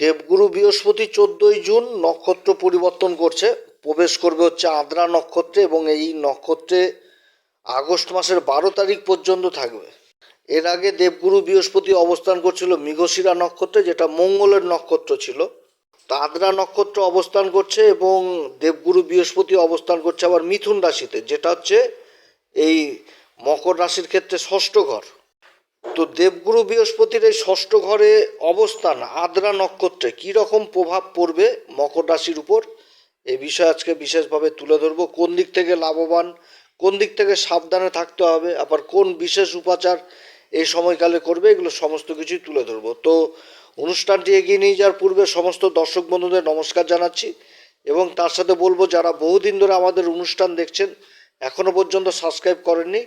দেবগুরু বৃহস্পতি চোদ্দই জুন নক্ষত্র পরিবর্তন করছে। প্রবেশ করবে হচ্ছে আদ্রা নক্ষত্রে এবং এই নক্ষত্রে আগস্ট মাসের বারো তারিখ পর্যন্ত থাকবে। এর আগে দেবগুরু বৃহস্পতি অবস্থান করছিল মৃগশিরা নক্ষত্রে, যেটা মঙ্গলের নক্ষত্র ছিল। তো আদ্রা নক্ষত্র অবস্থান করছে এবং দেবগুরু বৃহস্পতি অবস্থান করছে আবার মিথুন রাশিতে, যেটা হচ্ছে এই মকর রাশির ক্ষেত্রে ষষ্ঠ ঘর। তো দেবগুরু বৃহস্পতির এই ষষ্ঠ ঘরে অবস্থান, আদ্রা নক্ষত্রে রকম প্রভাব পড়বে মকর রাশির উপর? এই বিষয়ে আজকে বিশেষভাবে তুলে ধরবো। কোন দিক থেকে লাভবান, কোন দিক থেকে সাবধানে থাকতে হবে, আবার কোন বিশেষ উপাচার এই সময়কালে করবে, এগুলো সমস্ত কিছুই তুলে ধরবো। তো অনুষ্ঠানটি এগিয়ে নিয়ে যাওয়ার পূর্বে সমস্ত দর্শক বন্ধুদের নমস্কার জানাচ্ছি এবং তার সাথে বলব, যারা বহুদিন ধরে আমাদের অনুষ্ঠান দেখছেন এখনও পর্যন্ত সাবস্ক্রাইব করেননি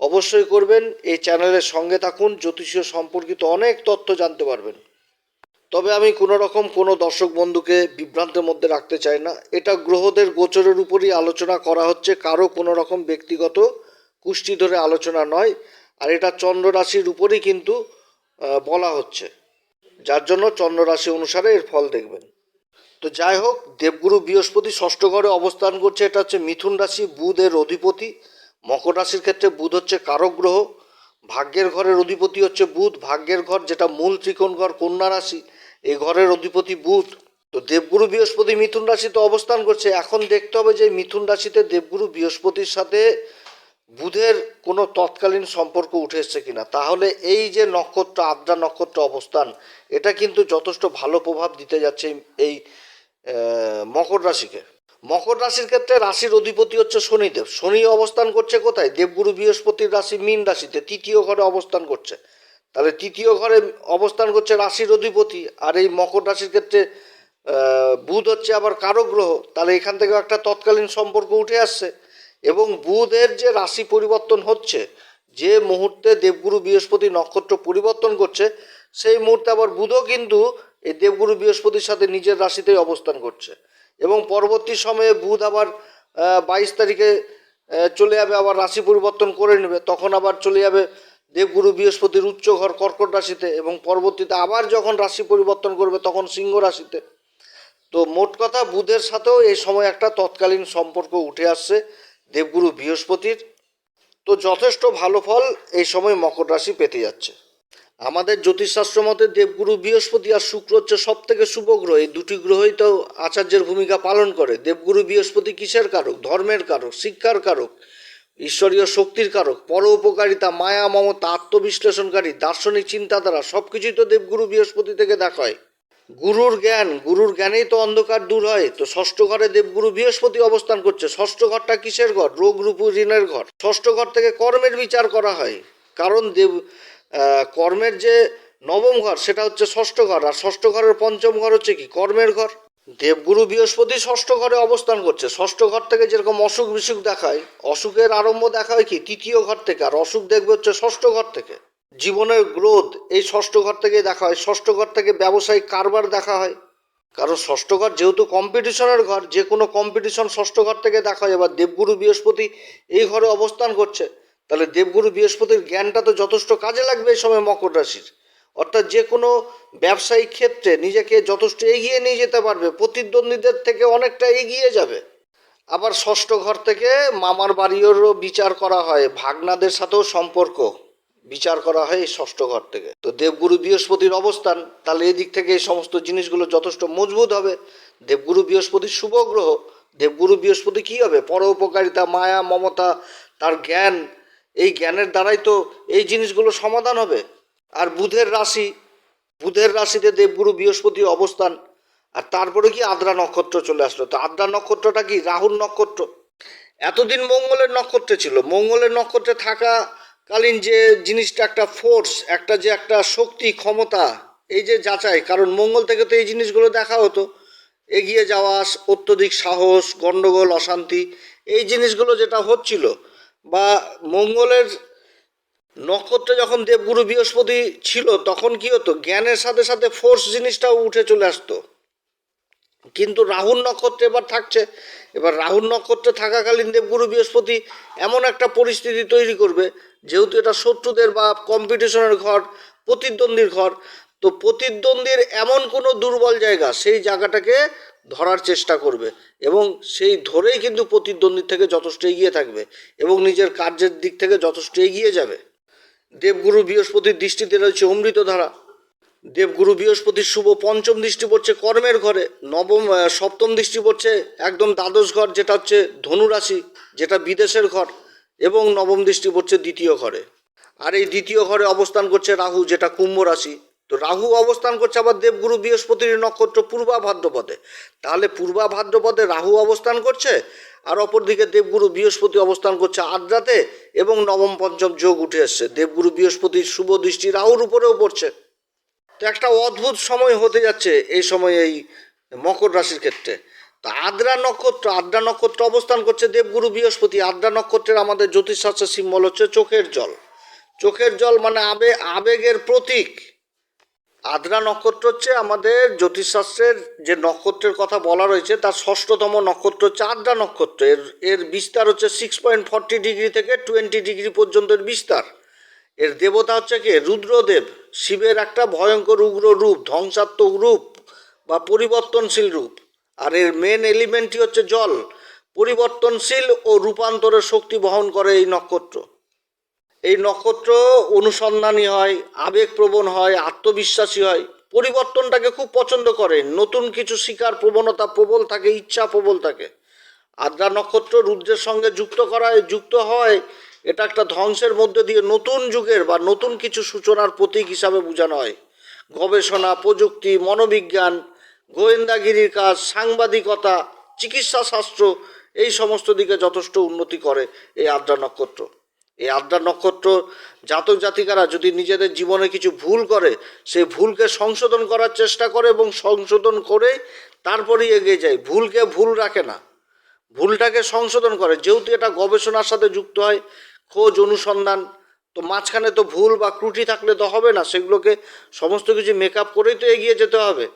অবশ্যই করবেন। এই চ্যানেলের সঙ্গে থাকুন, জ্যোতিষীয় সম্পর্কিত অনেক তথ্য জানতে পারবেন। তবে আমি কোনো রকম কোনো দর্শক বন্ধুকে বিভ্রান্তের মধ্যে রাখতে চাই না। এটা গ্রহদের গোচরের উপরই আলোচনা করা হচ্ছে। কারও কোনো রকম ব্যক্তিগত কুষ্টি ধরে আলোচনা নয়। আর এটা চন্দ্র রাশির উপরই কিন্তু বলা হচ্ছে। যার জন্য চন্দ্র রাশি অনুসারে এর ফল দেখবেন। তো যাই হোক, দেবগুরু বৃহস্পতি ষষ্ঠ ঘরে অবস্থান করছে। এটা হচ্ছে মিথুন রাশি, বুধের অধিপতি। মকর রাশির ক্ষেত্রে বুধ হচ্ছে কারক গ্রহ, ভাগ্যের ঘরের অধিপতি হচ্ছে বুধ, ভাগ্যের ঘর যেটা মূল ত্রিকোণ ঘর, কন্যা রাশি এই ঘরের অধিপতি বুধ। তো দেবগুরু বৃহস্পতি মিথুন রাশিতে অবস্থান করছে। এখন দেখতে হবে যে মিথুন রাশিতে দেবগুরু বৃহস্পতির সাথে বুধের কোনো তৎকালীন সম্পর্ক উঠে এসছে কিনা। তাহলে এই যে নক্ষত্র, আদ্রা নক্ষত্র অবস্থান, এটা কিন্তু যথেষ্ট ভালো প্রভাব দিতে যাচ্ছে এই- এই মকর রাশিকে। মকর রাশির ক্ষেত্রে রাশির অধিপতি হচ্ছে শনিদেব। শনি অবস্থান করছে কোথায়? দেবগুরু বৃহস্পতির রাশি, মীন রাশিতে। তৃতীয় ঘরে অবস্থান করছে। তাহলে তৃতীয় ঘরে অবস্থান করছে রাশির অধিপতি। আর এই মকর রাশির ক্ষেত্রে বুধ হচ্ছে আবার কারক গ্রহ। তাহলে এখান থেকেও একটা তৎকালীন সম্পর্ক উঠে আসছে। এবং বুধের যে রাশি পরিবর্তন হচ্ছে, যে মুহূর্তে দেবগুরু বৃহস্পতি নক্ষত্র পরিবর্তন করছে, সেই মুহূর্তে আবার বুধও কিন্তু এই দেবগুরু বৃহস্পতির সাথে নিজের রাশিতেই অবস্থান করছে। এবং পরবর্তী সময়ে বুধ আবার বাইশ তারিখে চলে যাবে, আবার রাশি পরিবর্তন করে নেবে। তখন আবার চলে যাবে দেবগুরু বৃহস্পতির উচ্চ ঘর কর্কট রাশিতে এবং পরবর্তীতে আবার যখন রাশি পরিবর্তন করবে তখন সিংহ রাশিতে। তো মোট কথা বুধের সাথেও এই সময় একটা তৎকালীন সম্পর্ক উঠে আসছে দেবগুরু বৃহস্পতির। তো যথেষ্ট ভালো ফল এই সময় মকর রাশি পেতে যাচ্ছে। আমাদের জ্যোতিষশাস্ত্র মতে দেবগুরু বৃহস্পতি আর শুক্র হচ্ছে সব থেকে শুভ গ্রহ এই দুটি গ্রহই তো আচার্যের ভূমিকা পালন করে। দেবগুরু বৃহস্পতি কিসের কারক? ধর্মের কারক, শিক্ষার কারক, ঈশ্বরীয় শক্তির কারক, পর উপকারিতা, মায়া মমতা আত্মবিশ্লেষণকারী, দার্শনিক চিন্তাধারা সব কিছুই তো দেবগুরু বৃহস্পতি থেকে দেখা হয়। গুরুর জ্ঞান, গুরুর জ্ঞানেই তো অন্ধকার দূর হয়। তো ষষ্ঠ ঘরে দেবগুরু বৃহস্পতি অবস্থান করছে। ষষ্ঠ ঘরটা কিসের ঘর? রোগ রূপ ঋণের ঘর। ষষ্ঠ ঘর থেকে কর্মের বিচার করা হয়। কারণ দেব কর্মের যে নবম ঘর, সেটা হচ্ছে ষষ্ঠ ঘর। আর ষষ্ঠ ঘরের পঞ্চম ঘর হচ্ছে কি? কর্মের ঘর। দেবগুরু বৃহস্পতি ষষ্ঠ ঘরে অবস্থান করছে। ষষ্ঠ ঘর থেকে যেরকম অসুখ বিসুখ দেখায়, অসুখের আরম্ভ দেখা হয় কি? তৃতীয় ঘর থেকে। আর অসুখ দেখবে হচ্ছে ষষ্ঠ ঘর থেকে। জীবনের গ্রোথ এই ষষ্ঠ ঘর থেকে দেখা হয়। ষষ্ঠ ঘর থেকে ব্যবসায়িক কারবার দেখা হয়। কারণ ষষ্ঠ ঘর যেহেতু কম্পিটিশনের ঘর, যে কোনো কম্পিটিশন ষষ্ঠ ঘর থেকে দেখা হয়। এবার দেবগুরু বৃহস্পতি এই ঘরে অবস্থান করছে। তাহলে দেবগুরু বৃহস্পতির জ্ঞানটা তো যথেষ্ট কাজে লাগবে এই সময় মকর রাশির। অর্থাৎ যে কোনো ব্যবসায়িক ক্ষেত্রে নিজেকে যথেষ্ট এগিয়ে নিয়ে যেতে পারবে, প্রতিদ্বন্দ্বীদের থেকে অনেকটা এগিয়ে যাবে। আবার ষষ্ঠ ঘর থেকে মামার বাড়িরও বিচার করা হয়, ভাগনাদের সাথেও সম্পর্ক বিচার করা হয় এই ষষ্ঠ ঘর থেকে। তো দেবগুরু বৃহস্পতির অবস্থান, তাহলে এদিক থেকে এই সমস্ত জিনিসগুলো যথেষ্ট মজবুত হবে। দেবগুরু বৃহস্পতি শুভ গ্রহ, দেবগুরু বৃহস্পতি কী হবে? পরোপকারিতা, মায়া, মমতা, তার জ্ঞান এই জ্ঞানের দ্বারাই তো এই জিনিসগুলো সমাধান হবে। আর বুধের রাশি, বুধের রাশিতে দেবগুরু বৃহস্পতি অবস্থান, আর তারপরে কি আদ্রা নক্ষত্র চলে আসলো। তো আদ্রা নক্ষত্রটা কি? রাহুর নক্ষত্র। এতদিন মঙ্গলের নক্ষত্রে ছিল। মঙ্গলের নক্ষত্রে থাকাকালীন যে জিনিসটা একটা ফোর্স একটা যে একটা শক্তি, ক্ষমতা, এই যে যাচাই, কারণ মঙ্গল থেকে তো এই জিনিসগুলো দেখা হতো। এগিয়ে যাওয়া, অত্যধিক সাহস, গণ্ডগোল, অশান্তি, এই জিনিসগুলো যেটা হচ্ছিল বা মঙ্গলের নক্ষত্রে যখন দেবগুরু বৃহস্পতি ছিল, তখন কি হতো? জ্ঞানের সাথে সাথে ফোর্স জিনিসটাও উঠে চলে আসতো। কিন্তু রাহুল নক্ষত্রে এবার থাকছে। এবার রাহুল নক্ষত্রে থাকাকালীন দেবগুরু বৃহস্পতি এমন একটা পরিস্থিতি তৈরি করবে, যেহেতু এটা শত্রুদের বা কম্পিটিশনের ঘর, প্রতিদ্বন্দ্বীর ঘর তো প্রতিদ্বন্দ্বীর এমন কোনো দুর্বল জায়গা সেই জায়গাটাকে ধরার চেষ্টা করবে এবং সেই ধরেই কিন্তু প্রতিদ্বন্দ্বীর থেকে যথেষ্ট এগিয়ে থাকবে এবং নিজের কার্যের দিক থেকে যথেষ্ট এগিয়ে যাবে। দেবগুরু বৃহস্পতির দৃষ্টিতে রয়েছে অমৃতধারা। দেবগুরু বৃহস্পতির শুভ পঞ্চম দৃষ্টি পড়ছে কর্মের ঘরে, নবম সপ্তম দৃষ্টি পড়ছে একদম দ্বাদশ ঘর, যেটা হচ্ছে ধনুরাশি, যেটা বিদেশের ঘর, এবং নবম দৃষ্টি পড়ছে দ্বিতীয় ঘরে। আর এই দ্বিতীয় ঘরে অবস্থান করছে রাহু, যেটা কুম্ভ রাশি। তো রাহু অবস্থান করছে আবার দেবগুরু বৃহস্পতির নক্ষত্র পূর্বা ভাদ্রপদে। তাহলে পূর্বা ভাদ্রপদে রাহু অবস্থান করছে, আর অপরদিকে দেবগুরু বৃহস্পতি অবস্থান করছে আদ্রাতে এবং নবম পঞ্চম যোগ উঠে এসছে। দেবগুরু বৃহস্পতির শুভ দৃষ্টি রাহুর উপরেও পড়ছে। তো একটা অদ্ভুত সময় হতে যাচ্ছে এই সময় এই মকর রাশির ক্ষেত্রে। তো আদ্রা নক্ষত্র আদ্রা নক্ষত্র অবস্থান করছে দেবগুরু বৃহস্পতি। আদ্রা নক্ষত্রের আমাদের জ্যোতিষশাস্ত্রের সিম্বল হচ্ছে চোখের জল। চোখের জল মানে আবে, আবেগের প্রতীক। আদ্রা নক্ষত্র হচ্ছে আমাদের জ্যোতিষশাস্ত্রের যে নক্ষত্রের কথা বলা রয়েছে, তার ষষ্ঠতম নক্ষত্র হচ্ছে আদ্রা নক্ষত্র। এর এর বিস্তার হচ্ছে সিক্স পয়েন্ট ফর্টি ডিগ্রি থেকে টোয়েন্টি ডিগ্রি পর্যন্ত এর বিস্তার। এর দেবতা হচ্ছে কে? রুদ্রদেব। শিবের একটা ভয়ঙ্কর উগ্র রূপ, ধ্বংসাত্মক রূপ বা পরিবর্তনশীল রূপ। আর এর মেন এলিমেন্টই হচ্ছে জল। পরিবর্তনশীল ও রূপান্তরের শক্তি বহন করে এই নক্ষত্র। এই নক্ষত্র অনুসন্ধানী হয়, আবেগপ্রবণ হয়, আত্মবিশ্বাসী হয়। পরিবর্তনটাকে খুব পছন্দ করে। নতুন কিছু শিকার প্রবণতা প্রবল থাকে, ইচ্ছা প্রবল থাকে। আদ্রা নক্ষত্র রুদ্রের সঙ্গে যুক্ত করায়, যুক্ত হয়, এটা একটা ধ্বংসের মধ্যে দিয়ে নতুন যুগের বা নতুন কিছু সূচনার প্রতীক হিসাবে বোঝানো হয়। গবেষণা, প্রযুক্তি, মনোবিজ্ঞান, গোয়েন্দাগিরির কাজ, সাংবাদিকতা চিকিৎসা শাস্ত্র এই সমস্ত দিকে যথেষ্ট উন্নতি করে এই আদ্রা নক্ষত্র। এই আদ্রা নক্ষত্র জাতক জাতিকারা যদি নিজেদের জীবনে কিছু ভুল করে সেই ভুলকে সংশোধন করার চেষ্টা করে এবং সংশোধন করে তারপরেই এগিয়ে যায়। ভুলকে ভুল রাখে না। ভুলটাকে সংশোধন করে। যেহেতু এটা গবেষণার সাথে যুক্ত হয়, খোঁজ, অনুসন্ধান, তো মাঝখানে তো ভুল বা ত্রুটি থাকলে তো হবে না। সেগুলোকে সমস্ত কিছু মেকআপ করেই তো এগিয়ে যেতে হবে।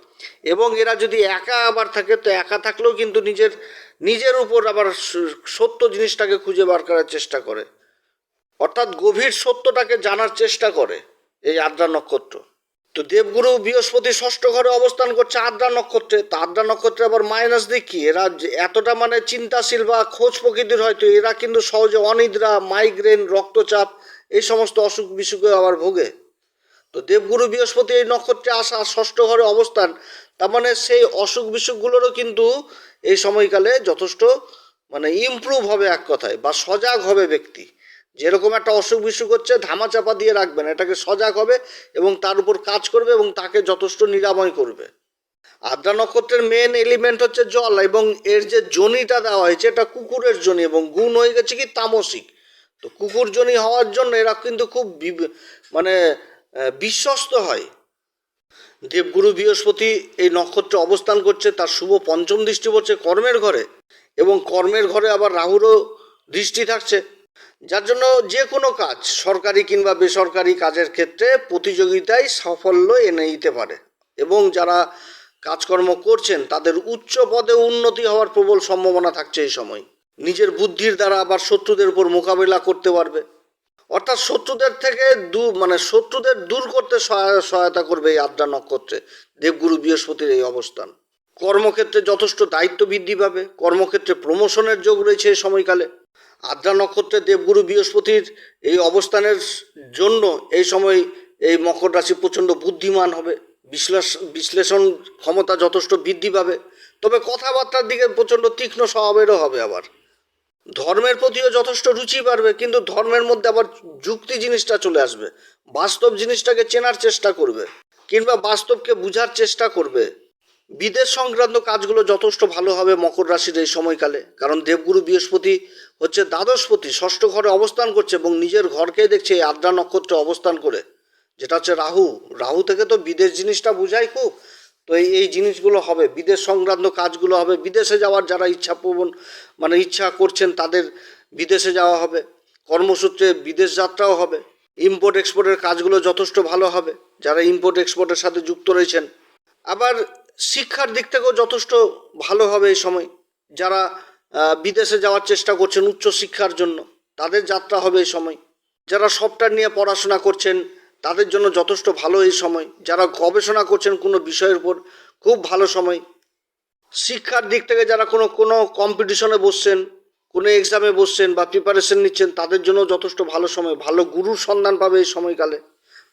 এবং এরা যদি একা আবার থাকে, তো একা থাকলেও কিন্তু নিজের নিজের উপর আবার সত্য জিনিসটাকে খুঁজে বার করার চেষ্টা করে। অর্থাৎ গভীর সত্যটাকে জানার চেষ্টা করে এই আদ্রা নক্ষত্র। তো দেবগুরু বৃহস্পতি ষষ্ঠ ঘরে অবস্থান করছে আদ্রা নক্ষত্রে। তা আদ্রা নক্ষত্রে আবার মাইনাস দিক কি? এরা এতটা মানে চিন্তাশীল বা খোঁজ প্রকৃতির হয়তো, এরা কিন্তু সহজে অনিদ্রা মাইগ্রেন রক্তচাপ, এই সমস্ত অসুখ বিসুখে আবার ভোগে। তো দেবগুরু বৃহস্পতি এই নক্ষত্রে আসা ষষ্ঠ ঘরে অবস্থান, তার মানে সেই অসুখ বিসুখগুলোরও কিন্তু এই সময়কালে যথেষ্ট মানে ইমপ্রুভ হবে এক কথায় বা সজাগ হবে ব্যক্তি। যেরকম একটা অসুখ বিসুখ হচ্ছে, ধামাচাপা দিয়ে রাখবেন এটাকে সজাগ হবে এবং তার উপর কাজ করবে এবং তাকে যথেষ্ট নিরাময় করবে। আদ্রা নক্ষত্রের মেন এলিমেন্ট হচ্ছে জল এবং এর যে জনিটা দেওয়া হয়েছে, এটা কুকুরের জনি এবং গুণ হয়ে গেছে কি তামসিক। তো কুকুর জনি হওয়ার জন্য এরা কিন্তু খুব মানে বিশ্বস্ত হয়। দেবগুরু বৃহস্পতি এই নক্ষত্রে অবস্থান করছে, তার শুভ পঞ্চম দৃষ্টি পড়ছে কর্মের ঘরে এবং কর্মের ঘরে আবার রাহুরও দৃষ্টি থাকছে। যার জন্য যে কোনো কাজ, সরকারি কিংবা বেসরকারি কাজের ক্ষেত্রে প্রতিযোগিতায় সাফল্য এনে দিতে পারে এবং যারা কাজকর্ম করছেন, তাদের উচ্চ পদে উন্নতি হওয়ার প্রবল সম্ভাবনা থাকছে এই সময়। নিজের বুদ্ধির দ্বারা আবার শত্রুদের উপর মোকাবিলা করতে পারবে। অর্থাৎ শত্রুদের থেকে দু মানে শত্রুদের দূর করতে সহায়- সহায়তা করবে এই আদ্রা নক্ষত্রে, দেবগুরু বৃহস্পতির এই অবস্থান। কর্মক্ষেত্রে যথেষ্ট দায়িত্ব বৃদ্ধি পাবে। কর্মক্ষেত্রে প্রমোশনের যোগ রয়েছে এই সময়কালে। আদ্রা নক্ষত্রে দেবগুরু বৃহস্পতির এই অবস্থানের জন্য এই সময় এই মকর রাশি প্রচণ্ড বুদ্ধিমান হবে, বিশ্লেষ, বিশ্লেষণ ক্ষমতা যথেষ্ট বৃদ্ধি পাবে। তবে কথাবার্তার দিকে প্রচণ্ড তীক্ষ্ণ স্বভাবেরও হবে আবার। ধর্মের প্রতিও যথেষ্ট রুচি বাড়বে, কিন্তু ধর্মের মধ্যে আবার যুক্তি জিনিসটা চলে আসবে, বাস্তব জিনিসটাকে চেনার চেষ্টা করবে, কিংবা বাস্তবকে বুঝার চেষ্টা করবে। বিদেশ সংক্রান্ত কাজগুলো যথেষ্ট ভালো হবে মকর রাশির এই সময়কালে। কারণ দেবগুরু বৃহস্পতি হচ্ছে দ্বাদশপতি, ষষ্ঠ ঘরে অবস্থান করছে এবং নিজের ঘরকে দেখছে এই আদ্রা নক্ষত্রে অবস্থান করে, যেটা হচ্ছে রাহু। রাহু থেকে তো বিদেশ জিনিসটা বুঝাই খুব। তো এই এই জিনিসগুলো হবে, বিদেশ সংক্রান্ত কাজগুলো হবে। বিদেশে যাওয়ার যারা ইচ্ছা প্রবণ মানে ইচ্ছা করছেন তাদের বিদেশে যাওয়া হবে। কর্মসূত্রে বিদেশ যাত্রাও হবে। ইম্পোর্ট এক্সপোর্টের কাজগুলো যথেষ্ট ভালো হবে। যারা ইম্পোর্ট এক্সপোর্টের সাথে যুক্ত রয়েছেন। আবার শিক্ষার দিক থেকেও যথেষ্ট ভালো হবে এই সময়। যারা বিদেশে যাওয়ার চেষ্টা করছেন উচ্চ শিক্ষার জন্য, তাদের যাত্রা হবে এই সময়। যারা সফটওয়্যার নিয়ে পড়াশোনা করছেন, তাদের জন্য যথেষ্ট ভালো এই সময়। যারা গবেষণা করছেন কোনো বিষয়ের উপর, খুব ভালো সময়। শিক্ষার দিক থেকে যারা কোনো কোনো কম্পিটিশনে বসছেন, কোনো এক্সামে বসছেন বা প্রিপারেশন নিচ্ছেন, তাদের জন্য যথেষ্ট ভালো সময়। ভালো গুরুর সন্ধান পাবে এই সময়কালে।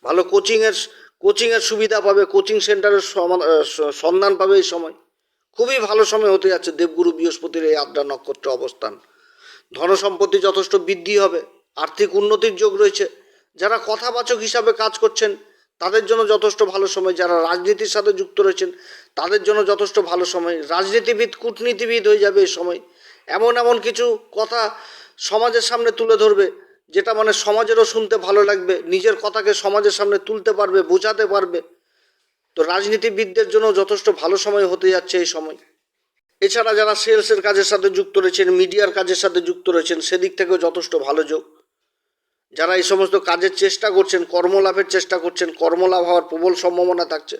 ভালো কোচিংয়ের কোচিংয়ের সুবিধা পাবে, কোচিং সেন্টারের সন্ধান পাবে এই সময়। খুবই ভালো সময় হতে যাচ্ছে দেবগুরু বৃহস্পতির এই আড্ডা নক্ষত্র অবস্থান। ধনসম্পত্তি যথেষ্ট বৃদ্ধি হবে, আর্থিক উন্নতির যোগ রয়েছে। যারা কথাবাচক হিসাবে কাজ করছেন, তাদের জন্য যথেষ্ট ভালো সময়। যারা রাজনীতির সাথে যুক্ত রয়েছেন, তাদের জন্য যথেষ্ট ভালো সময়। রাজনীতিবিদ, কূটনীতিবিদ হয়ে যাবে এই সময়। এমন এমন কিছু কথা সমাজের সামনে তুলে ধরবে যেটা মানে সমাজেরও শুনতে ভালো লাগবে, নিজের কথাকে সমাজের সামনে তুলতে পারবে, বোঝাতে পারবে। তো রাজনীতিবিদদের জন্য যথেষ্ট ভালো সময় হতে যাচ্ছে এই সময়। এছাড়া যারা সেলসের কাজের সাথে যুক্ত রয়েছেন, মিডিয়ার কাজের সাথে যুক্ত রয়েছেন, সেদিক থেকেও যথেষ্ট ভালো যোগ। যারা এই সমস্ত কাজের চেষ্টা করছেন, কর্মলাভের চেষ্টা করছেন, কর্মলাভ হওয়ার প্রবল সম্ভাবনা থাকছে।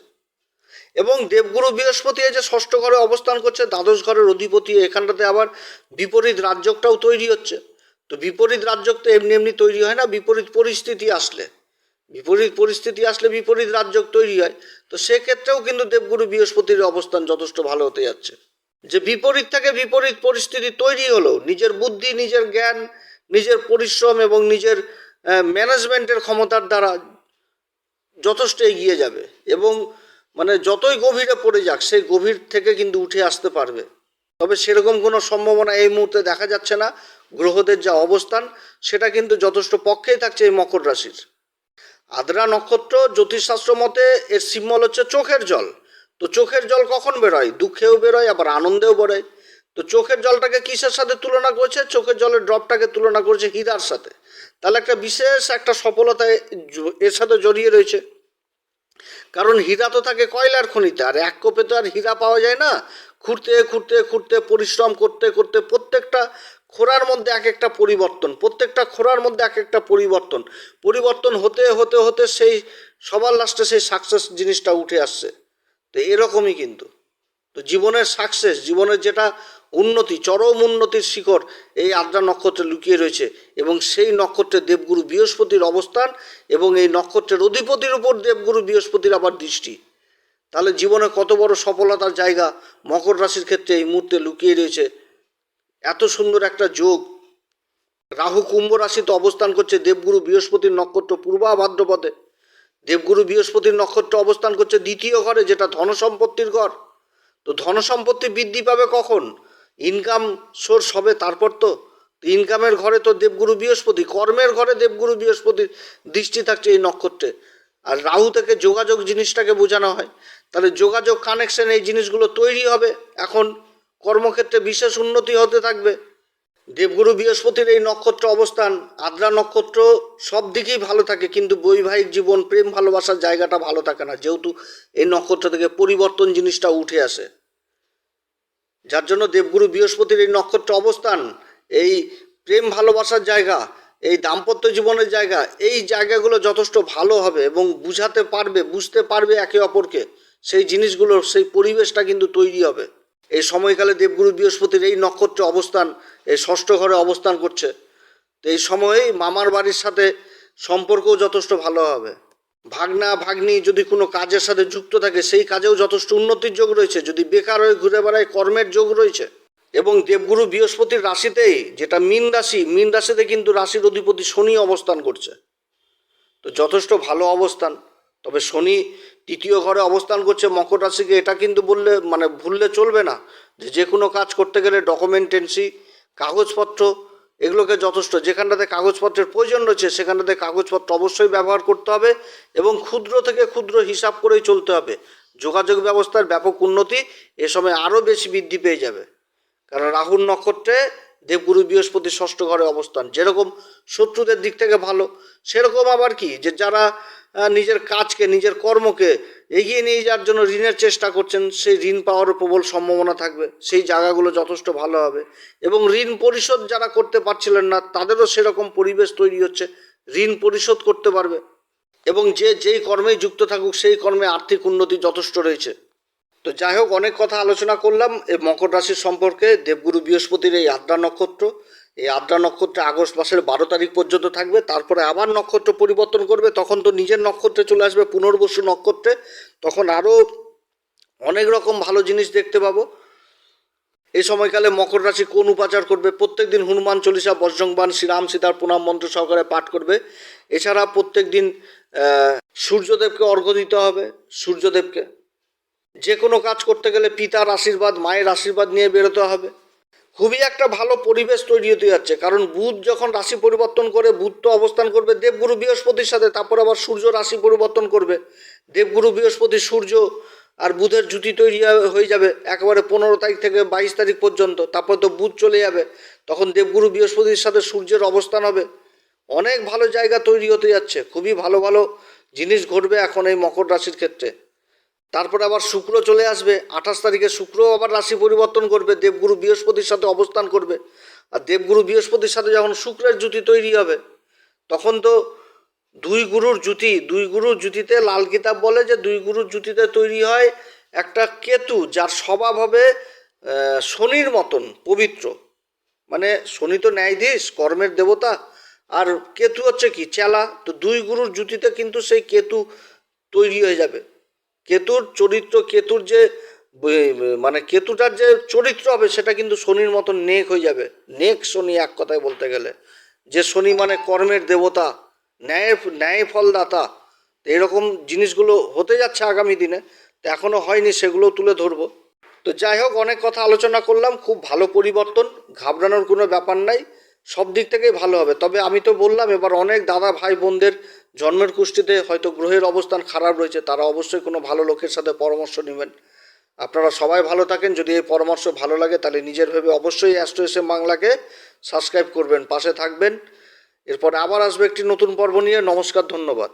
এবং দেবগুরু বৃহস্পতি যে ষষ্ঠ ঘরে অবস্থান করছে, দ্বাদশ ঘরের অধিপতি, এখানটাতে আবার বিপরীত রাজ্যকটাও তৈরি হচ্ছে। তো বিপরীত রাজ্যক তো এমনি এমনি তৈরি হয় না, বিপরীত পরিস্থিতি আসলে। বিপরীত পরিস্থিতি আসলে বিপরীত রাজ্যক তৈরি হয়। তো সেক্ষেত্রেও কিন্তু দেবগুরু বৃহস্পতির অবস্থান যথেষ্ট ভালো হতে যাচ্ছে। যে বিপরীত থেকে বিপরীত পরিস্থিতি তৈরি হলো নিজের বুদ্ধি, নিজের জ্ঞান, নিজের পরিশ্রম এবং নিজের ম্যানেজমেন্টের ক্ষমতার দ্বারা যথেষ্ট এগিয়ে যাবে। এবং মানে যতই গভীরে পড়ে যাক, সেই গভীর থেকে কিন্তু উঠে আসতে পারবে। তবে সেরকম কোনো সম্ভাবনা এই মুহূর্তে দেখা যাচ্ছে না। গ্রহদের যা অবস্থান, সেটা কিন্তু যথেষ্ট পক্ষেই থাকছে এই মকর রাশির। আদ্রা নক্ষত্র জ্যোতিষশাস্ত্র মতে এর সিম্বল হচ্ছে চোখের জল। তো চোখের জল কখন বেরোয়? দুঃখেও বেরোয়, আবার আনন্দেও বেরোয়। তো চোখের জলটাকে কিসের সাথে তুলনা করেছে? চোখের জলের ড্রপটাকে তুলনা করেছে হীরার সাথে। তাহলে একটা বিশেষ একটা সফলতা এর সাথে জড়িয়ে রয়েছে। কারণ হীরা তো থাকে কয়লার খনিতে, আর এক কোপে তো আর হীরা পাওয়া যায় না। খুঁড়তে খুঁড়তে খুঁড়তে, পরিশ্রম করতে করতে প্রত্যেকটা খোরার মধ্যে এক একটা পরিবর্তন, প্রত্যেকটা খোরার মধ্যে এক একটা পরিবর্তন। পরিবর্তন হতে হতে হতে সেই, সবার লাস্টে সেই সাকসেস জিনিসটা উঠে আসছে। তো এরকমই কিন্তু। তো জীবনের সাকসেস জীবনের যেটা উন্নতি, চরম উন্নতির শিখর এই আদ্রা নক্ষত্রে লুকিয়ে রয়েছে এবং সেই নক্ষত্রে দেবগুরু বৃহস্পতির অবস্থান এবং এই নক্ষত্রের অধিপতির উপর দেবগুরু বৃহস্পতির আবার দৃষ্টি। তাহলে জীবনে কত বড় সফলতার জায়গা মকর রাশির ক্ষেত্রে এই মুহূর্তে লুকিয়ে রয়েছে। এত সুন্দর একটা যোগ। রাহু কুম্ভ রাশিতে অবস্থান করছে, দেবগুরু বৃহস্পতির নক্ষত্র পূর্বা ভাদ্রপদে। দেবগুরু বৃহস্পতির নক্ষত্র অবস্থান করছে দ্বিতীয় ঘরে, যেটা ধনসম্পত্তির ঘর। তো ধনসম্পত্তি বৃদ্ধি পাবে কখন? ইনকাম সোর্স হবে তারপর তো। ইনকামের ঘরে তো দেবগুরু বৃহস্পতি, কর্মের ঘরে দেবগুরু বৃহস্পতির দৃষ্টি থাকছে এই নক্ষত্রে। আর রাহু থেকে যোগাযোগ জিনিসটাকে বোঝানো হয়। তাহলে যোগাযোগ কানেকশন এই জিনিসগুলো তৈরি হবে। এখন কর্মক্ষেত্রে বিশেষ উন্নতি হতে থাকবে। দেবগুরু বৃহস্পতির এই নক্ষত্র অবস্থান, আদ্রা নক্ষত্র সব দিকেই ভালো থাকে, কিন্তু বৈবাহিক জীবন, প্রেম, ভালোবাসার জায়গাটা ভালো থাকে না। যেহেতু এই নক্ষত্র থেকে পরিবর্তন জিনিসটা উঠে আসে। যার জন্য দেবগুরু বৃহস্পতির এই নক্ষত্র অবস্থান, এই প্রেম, ভালোবাসার জায়গা, এই দাম্পত্য জীবনের জায়গা, এই জায়গাগুলো যথেষ্ট ভালো হবে এবং বুঝাতে পারবে, বুঝতে পারবে একে অপরকে। সেই জিনিসগুলো সেই পরিবেশটা কিন্তু তৈরি হবে। এই সময়কালে দেবগুরু বৃহস্পতির এই নক্ষত্রে অবস্থান, এই ষষ্ঠ ঘরে অবস্থান করছে। তো এই সময়েই মামার বাড়ির সাথে সম্পর্কও যথেষ্ট ভালো হবে। ভাগনা, ভাগ্নি যদি কোনো কাজের সাথে যুক্ত থাকে, সেই কাজেও যথেষ্ট উন্নতির যোগ রয়েছে। যদি বেকার হয়ে ঘুরে বেড়ায়, কর্মের যোগ রয়েছে। এবং দেবগুরু বৃহস্পতির রাশিতেই যেটা মীন রাশি, মীন রাশিতে কিন্তু রাশির অধিপতি শনি অবস্থান করছে। তো যথেষ্ট ভালো অবস্থান। তবে শনি তৃতীয় ঘরে অবস্থান করছে, মকর রাশিকে এটা কিন্তু বললে মানে ভুললে চলবে না যে যে কোনো কাজ করতে গেলে ডকুমেন্টেন্সি কাগজপত্র এগুলোকে যথেষ্ট। যেখানটাতে কাগজপত্রের প্রয়োজন রয়েছে, সেখানটাতে কাগজপত্র অবশ্যই ব্যবহার করতে হবে এবং ক্ষুদ্র থেকে ক্ষুদ্র হিসাব করেই চলতে হবে। যোগাযোগ ব্যবস্থার ব্যাপক উন্নতি এ সময় আরও বেশি বৃদ্ধি পেয়ে যাবে। কারণ রাহুল নক্ষত্রে দেবগুরু বৃহস্পতি ষষ্ঠ ঘরে অবস্থান। যেরকম শত্রুদের দিক থেকে ভালো, সেরকম আবার কি? যে যারা নিজের কাজকে, নিজের কর্মকে এগিয়ে নিয়ে যাওয়ার জন্য ঋণের চেষ্টা করছেন, সেই ঋণ পাওয়ারও প্রবল সম্ভাবনা থাকবে, সেই জায়গাগুলো যথেষ্ট ভালো হবে। এবং ঋণ পরিশোধ যারা করতে পারছিলেন না, তাদেরও সেরকম পরিবেশ তৈরি হচ্ছে, ঋণ পরিশোধ করতে পারবে। এবং যে যেই কর্মেই যুক্ত থাকুক, সেই কর্মে আর্থিক উন্নতি যথেষ্ট রয়েছে। তো যাই হোক, অনেক কথা আলোচনা করলাম এই মকর রাশির সম্পর্কে, দেবগুরু বৃহস্পতির এই আদ্রা নক্ষত্র এই আদ্রা নক্ষত্রে আগস্ট মাসের বারো তারিখ পর্যন্ত থাকবে, তারপরে আবার নক্ষত্র পরিবর্তন করবে, তখন তো নিজের নক্ষত্রে চলে আসবে, পুনর্বসু নক্ষত্রে, তখন আরও অনেক রকম ভালো জিনিস দেখতে পাবো। এই সময়কালে মকর রাশি কোন উপাচার করবে? প্রত্যেক দিন হনুমান চল্লিশা বজ্রংবান শ্রীরাম, সীতার প্রণাম মন্ত্র সহকারে পাঠ করবে। এছাড়া প্রত্যেক দিন সূর্যদেবকে অর্ঘ্য দিতে হবে, সূর্যদেবকে। যে কোনো কাজ করতে গেলে পিতার আশীর্বাদ, মায়ের আশীর্বাদ নিয়ে বেরোতে হবে। খুবই একটা ভালো পরিবেশ তৈরি হতে যাচ্ছে। কারণ বুধ যখন রাশি পরিবর্তন করে, বুধ তো অবস্থান করবে দেবগুরু বৃহস্পতির সাথে, তারপর আবার সূর্য রাশি পরিবর্তন করবে। দেবগুরু বৃহস্পতি সূর্য আর বুধের জুতি তৈরি হয়ে- যাবে একেবারে পনেরো তারিখ থেকে বাইশ তারিখ পর্যন্ত। তারপর তো বুধ চলে যাবে, তখন দেবগুরু বৃহস্পতির সাথে সূর্যের অবস্থান হবে। অনেক ভালো জায়গা তৈরি হতে যাচ্ছে, খুবই ভালো ভালো জিনিস ঘটবে এখন এই মকর রাশির ক্ষেত্রে। তারপরে আবার শুক্র চলে আসবে। আঠাশ তারিখে শুক্র আবার রাশি পরিবর্তন করবে, দেবগুরু বৃহস্পতির সাথে অবস্থান করবে। আর দেবগুরু বৃহস্পতির সাথে যখন শুক্রের জুতি তৈরি হবে, তখন তো দুই গুরুর জুতি দুই গুরুর জুতিতে লাল কিতাব বলে যে দুই গুরুর জুতিতে তৈরি হয় একটা কেতু, যার স্বভাব হবে শনির মতন, পবিত্র। মানে শনি তো ন্যায়াধীশ, কর্মের দেবতা। আর কেতু হচ্ছে কি? চেলা। তো দুই গুরুর জুতিতে কিন্তু সেই কেতু তৈরি হয়ে যাবে। কেতুর চরিত্র, কেতুর যে মানে কেতুটার যে চরিত্র হবে, সেটা কিন্তু শনির মতন নেক হয়ে যাবে। নেক শনি এক কথায় বলতে গেলে। যে শনি মানে কর্মের দেবতা, ন্যায় ন্যায় ফলদাতা। এরকম জিনিসগুলো হতে যাচ্ছে আগামী দিনে। তো এখনও হয়নি সেগুলো তুলে ধরবো। তো যাই হোক, অনেক কথা আলোচনা করলাম। খুব ভালো পরিবর্তন, ঘাবড়ানোর কোনো ব্যাপার নাই। সব দিক থেকেই ভালো হবে। তবে আমি তো বললাম, এবার অনেক দাদা ভাই বোনদের জন্মের কুষ্টিতে হয়তো গ্রহের অবস্থান খারাপ রয়েছে, তারা অবশ্যই কোনো ভালো লোকের সাথে পরামর্শ নেবেন। আপনারা সবাই ভালো থাকেন, যদি এই পরামর্শ ভালো লাগে তাহলে নিজের ভেবে অবশ্যই অ্যাস্ট্রো বাংলাকে সাবস্ক্রাইব করবেন, পাশে থাকবেন। এরপরে আবার আসবে একটি নতুন পর্ব নিয়ে, নমস্কার, ধন্যবাদ।